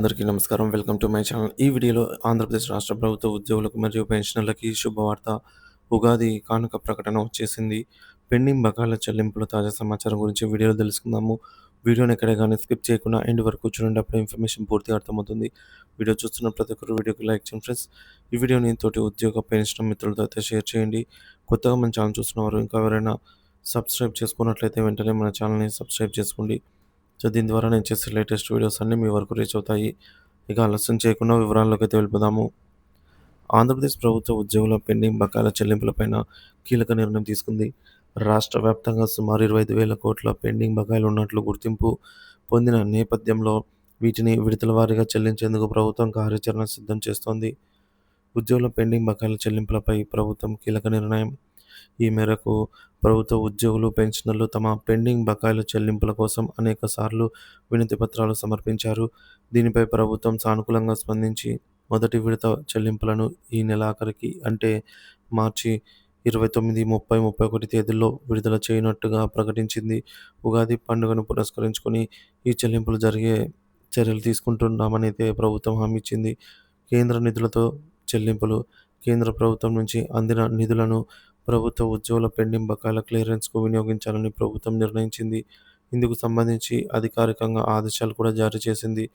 అందరికీ నమస్కారం. Welcome to my channel. ఈ వీడియోలో ఆంధ్రప్రదేశ్ రాష్ట్ర ప్రభుత్వ ఉద్యోగులకు మరియు పెన్షనర్లకి శుభవార్త ఉగాది కానుక ప్రకటన వచ్చేసింది. పెండింగ్ బకాయిల చెల్లింపుల తాజా సమాచారం గురించి వీడియోలో తెలుసుకుందాము. వీడియోని ఎక్కడ కానీ స్కిప్ చేయకుండా ఎండ్ వరకు చూడండి. అప్పుడు ఇన్ఫర్మేషన్ పూర్తిగా అర్థమవుతుంది. వీడియో చూస్తున్న ప్రతి ఒక్కరు వీడియోకి లైక్ చేయండి ఫ్రెండ్స్. ఈ వీడియోని తోటి ఉద్యోగ పెన్షన్ మిత్రులతో అయితే షేర్ చేయండి. కొత్తగా మన ఛానల్ చూస్తున్నవారు ఇంకా ఎవరైనా సబ్స్క్రైబ్ చేసుకున్నట్లయితే వెంటనే మన ఛానల్ని సబ్స్క్రైబ్ చేసుకోండి. సో దీని ద్వారా నేను చేసే లేటెస్ట్ వీడియోస్ అన్నీ మీ వరకు రీచ్ అవుతాయి. ఇక ఆలస్యం చేయకుండా వివరాల్లోకి అయితే వెళ్ళిపోదాము. ఆంధ్రప్రదేశ్ ప్రభుత్వ ఉద్యోగుల పెండింగ్ బకాయిల చెల్లింపులపైన కీలక నిర్ణయం తీసుకుంది. రాష్ట్ర వ్యాప్తంగా సుమారు ఇరవై ఐదు వేల కోట్ల పెండింగ్ బకాయిలు ఉన్నట్లు గుర్తింపు పొందిన నేపథ్యంలో వీటిని విడతల వారీగా చెల్లించేందుకు ప్రభుత్వం కార్యాచరణ సిద్ధం చేస్తోంది. ఉద్యోగుల పెండింగ్ బకాయిల చెల్లింపులపై ప్రభుత్వం కీలక నిర్ణయం ఈ మేరకు ప్రభుత్వ ఉద్యోగులు పెన్షనర్లు తమ పెండింగ్ బకాయిల చెల్లింపుల కోసం అనేక సార్లు వినతి పత్రాలు సమర్పించారు. దీనిపై ప్రభుత్వం సానుకూలంగా స్పందించి మొదటి విడత చెల్లింపులను ఈ నెలాఖరికి అంటే మార్చి ఇరవై తొమ్మిది ముప్పై ముప్పై ఒకటి తేదీల్లో విడుదల చేయనట్టుగా ప్రకటించింది. ఉగాది పండుగను పురస్కరించుకొని ఈ చెల్లింపులు జరిగే చర్యలు తీసుకుంటున్నామని అయితే ప్రభుత్వం హామీ ఇచ్చింది. కేంద్ర నిధులతో చెల్లింపులు కేంద్ర ప్రభుత్వం నుంచి అందిన నిధులను ప్రభుత్వ ఉద్యోగుల పెండింగ్ బకాయిల క్లియరెన్స్కు వినియోగించాలని ప్రభుత్వం నిర్ణయించింది. ఇందుకు సంబంధించి అధికారికంగా ఆదేశాలు కూడా జారీ చేసింది.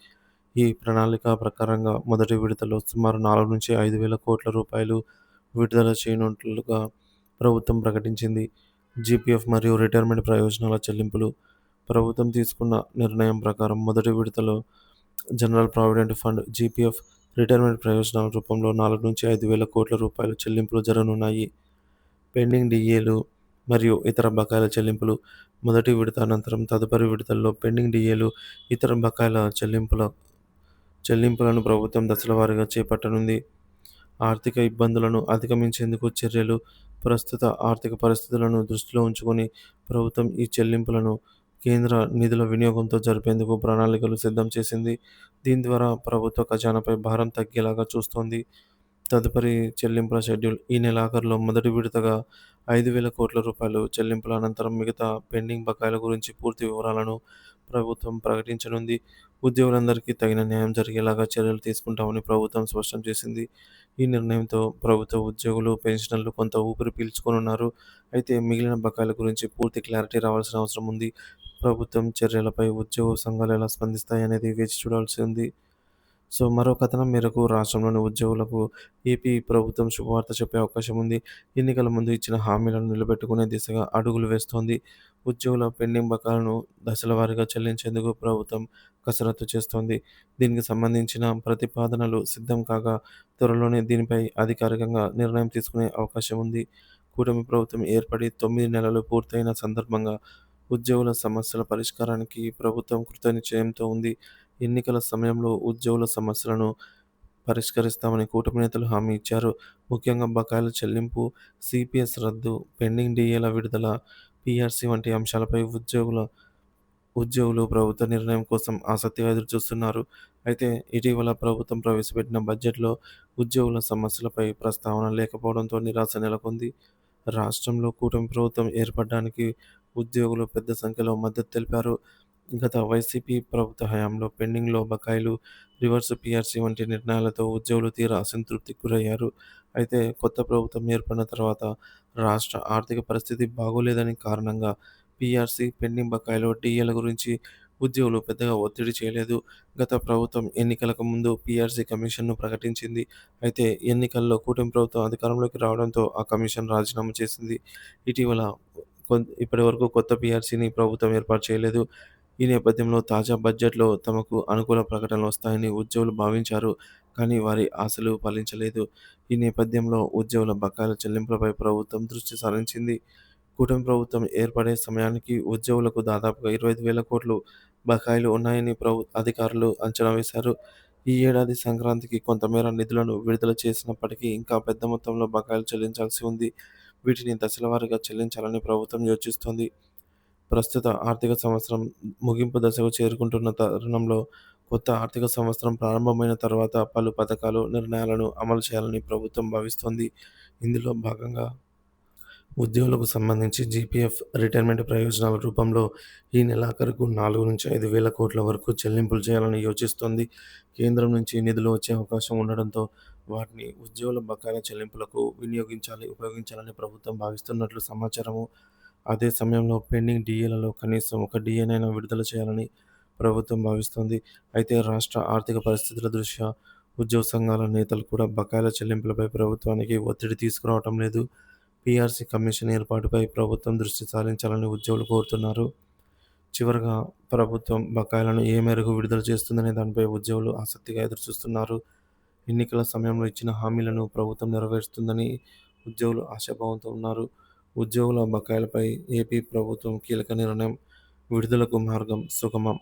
ఈ ప్రణాళిక ప్రకారంగా మొదటి విడతలో సుమారు నాలుగు నుంచి ఐదు వేల కోట్ల రూపాయలు విడుదల చేయనున్నట్లుగా ప్రభుత్వం ప్రకటించింది. జీపీఎఫ్ మరియు రిటైర్మెంట్ ప్రయోజనాల చెల్లింపులు. ప్రభుత్వం తీసుకున్న నిర్ణయం ప్రకారం మొదటి విడతలో general provident fund GPF retirement ప్రయోజనాల రూపంలో నాలుగు నుంచి ఐదు వేల కోట్ల రూపాయల చెల్లింపులు జరగనున్నాయి. పెండింగ్ డిఏలు మరియు ఇతర బకాయిల చెల్లింపులు మొదటి విడత అనంతరం తదుపరి విడతల్లో పెండింగ్ డిఏలు ఇతర బకాయిల చెల్లింపుల చెల్లింపులను ప్రభుత్వం దశల వారీగా చేపట్టనుంది. ఆర్థిక ఇబ్బందులను అధిగమించేందుకు చర్యలు ప్రస్తుత ఆర్థిక పరిస్థితులను దృష్టిలో ఉంచుకొని ప్రభుత్వం ఈ చెల్లింపులను కేంద్ర నిధుల వినియోగంతో జరిపేందుకు ప్రణాళికలు సిద్ధం చేసింది. దీని ద్వారా ప్రభుత్వ ఖజానాపై భారం తగ్గేలాగా చూస్తోంది. తదుపరి చెల్లింపుల షెడ్యూల్ ఈ నెలాఖరులో మొదటి విడతగా ఐదు వేల కోట్ల రూపాయలు చెల్లింపుల అనంతరం మిగతా పెండింగ్ బకాయిల గురించి పూర్తి వివరాలను ప్రభుత్వం ప్రకటించనుంది. ఉద్యోగులందరికీ తగిన న్యాయం జరిగేలాగా చర్యలు తీసుకుంటామని ప్రభుత్వం స్పష్టం చేసింది. ఈ నిర్ణయంతో ప్రభుత్వ ఉద్యోగులు పెన్షనర్లు కొంత ఊపిరి పీల్చుకోనున్నారు. అయితే మిగిలిన బకాయిల గురించి పూర్తి క్లారిటీ రావాల్సిన అవసరం ఉంది. ప్రభుత్వం చర్యలపై ఉద్యోగ సంఘాలు ఎలా స్పందిస్తాయి అనేది వేచి చూడాల్సి ఉంది. సో మరో కథనం మేరకు రాష్ట్రంలోని ఉద్యోగులకు ఏపీ ప్రభుత్వం శుభవార్త చెప్పే అవకాశం ఉంది. ఎన్నికల ముందు ఇచ్చిన హామీలను నిలబెట్టుకునే దిశగా అడుగులు వేస్తోంది. ఉద్యోగుల పెండింగ్ బకాలను దశల వారీగా చెల్లించేందుకు ప్రభుత్వం కసరత్తు చేస్తోంది. దీనికి సంబంధించిన ప్రతిపాదనలు సిద్ధం కాగా త్వరలోనే దీనిపై అధికారికంగా నిర్ణయం తీసుకునే అవకాశం ఉంది. కూటమి ప్రభుత్వం ఏర్పడి తొమ్మిది నెలలు పూర్తయిన సందర్భంగా ఉద్యోగుల సమస్యల పరిష్కారానికి ప్రభుత్వం కృతనిశ్చయంతో ఉంది. ఎన్నికల సమయంలో ఉద్యోగుల సమస్యలను పరిష్కరిస్తామని కూటమి నేతలు హామీ ఇచ్చారు. ముఖ్యంగా బకాయిల చెల్లింపు సిపిఎస్ రద్దు పెండింగ్ డిఏల విడుదల పిఆర్సీ వంటి అంశాలపై ఉద్యోగుల ఉద్యోగులు ప్రభుత్వ నిర్ణయం కోసం ఆసక్తిగా ఎదురుచూస్తున్నారు. అయితే ఇటీవల ప్రభుత్వం ప్రవేశపెట్టిన బడ్జెట్లో ఉద్యోగుల సమస్యలపై ప్రస్తావన లేకపోవడంతో నిరాశ నెలకొంది. రాష్ట్రంలో కూటమి ప్రభుత్వం ఏర్పడడానికి ఉద్యోగులు పెద్ద సంఖ్యలో మద్దతు తెలిపారు. గత వైసీపీ ప్రభుత్వ హయాంలో పెండింగ్లో బకాయిలు రివర్స్ పిఆర్సీ వంటి నిర్ణయాలతో ఉద్యోగులు తీరా అసంతృప్తికి గురయ్యారు. అయితే కొత్త ప్రభుత్వం ఏర్పడిన తర్వాత రాష్ట్ర ఆర్థిక పరిస్థితి బాగోలేదని కారణంగా పిఆర్సీ పెండింగ్ బకాయిలు డిఏల గురించి ఉద్యోగులు పెద్దగా ఒత్తిడి చేయలేదు. గత ప్రభుత్వం ఎన్నికలకు ముందు పిఆర్సీ కమిషన్ను ప్రకటించింది. అయితే ఎన్నికల్లో కూటమి ప్రభుత్వం అధికారంలోకి రావడంతో ఆ కమిషన్ రాజీనామా చేసింది. ఇటీవల ఇప్పటి వరకు కొత్త పిఆర్సీని ప్రభుత్వం ఏర్పాటు చేయలేదు. ఈ నేపథ్యంలో తాజా బడ్జెట్లో తమకు అనుకూల ప్రకటనలు వస్తాయని ఉద్యోగులు భావించారు కానీ వారి ఆశలు ఫలించలేదు. ఈ నేపథ్యంలో ఉద్యోగుల బకాయిల చెల్లింపులపై ప్రభుత్వం దృష్టి సారించింది. కూటమి ప్రభుత్వం ఏర్పడే సమయానికి ఉద్యోగులకు దాదాపుగా ఇరవై ఐదు వేల కోట్లు బకాయిలు ఉన్నాయని ప్రభు అధికారులు అంచనా వేశారు. ఈ ఏడాది సంక్రాంతికి కొంతమేర నిధులను విడుదల చేసినప్పటికీ ఇంకా పెద్ద మొత్తంలో బకాయిలు చెల్లించాల్సి ఉంది. వీటిని దశల వారీగా చెల్లించాలని ప్రభుత్వం యోచిస్తోంది. ప్రస్తుత ఆర్థిక సంవత్సరం ముగింపు దశకు చేరుకుంటున్న తరుణంలో కొత్త ఆర్థిక సంవత్సరం ప్రారంభమైన తర్వాత పలు పథకాలు నిర్ణయాలను అమలు చేయాలని ప్రభుత్వం భావిస్తోంది. ఇందులో భాగంగా ఉద్యోగులకు సంబంధించి జీపీఎఫ్ రిటైర్మెంట్ ప్రయోజనాల రూపంలో ఈ నెలాఖరుకు నాలుగు నుంచి ఐదు వేల కోట్ల వరకు చెల్లింపులు చేయాలని యోచిస్తోంది. కేంద్రం నుంచి నిధులు వచ్చే అవకాశం ఉండడంతో వాటిని ఉద్యోగుల బకాయిల చెల్లింపులకు వినియోగించాలి ఉపయోగించాలని ప్రభుత్వం భావిస్తున్నట్లు సమాచారము. అదే సమయంలో పెండింగ్ డీఏలలో కనీసం ఒక డిఏనైనా విడుదల చేయాలని ప్రభుత్వం భావిస్తోంది. అయితే రాష్ట్ర ఆర్థిక పరిస్థితుల దృష్ట్యా ఉద్యోగ సంఘాల నేతలు కూడా బకాయిల చెల్లింపులపై ప్రభుత్వానికి ఒత్తిడి తీసుకురావటం లేదు. పీఆర్సీ కమిషన్ ఏర్పాటుపై ప్రభుత్వం దృష్టి సారించాలని ఉద్యోగులు కోరుతున్నారు. చివరగా ప్రభుత్వం బకాయిలను ఏ మేరకు విడుదల చేస్తుందనే దానిపై ఉద్యోగులు ఆసక్తిగా ఎదురుచూస్తున్నారు. ఎన్నికల సమయంలో ఇచ్చిన హామీలను ప్రభుత్వం నెరవేరుస్తుందని ఉద్యోగులు ఆశాభావంతో ఉన్నారు. ఉద్యోగుల బకాయిలపై ఏపీ ప్రభుత్వం కీలక నిర్ణయం విడుదలకు మార్గం సుగమం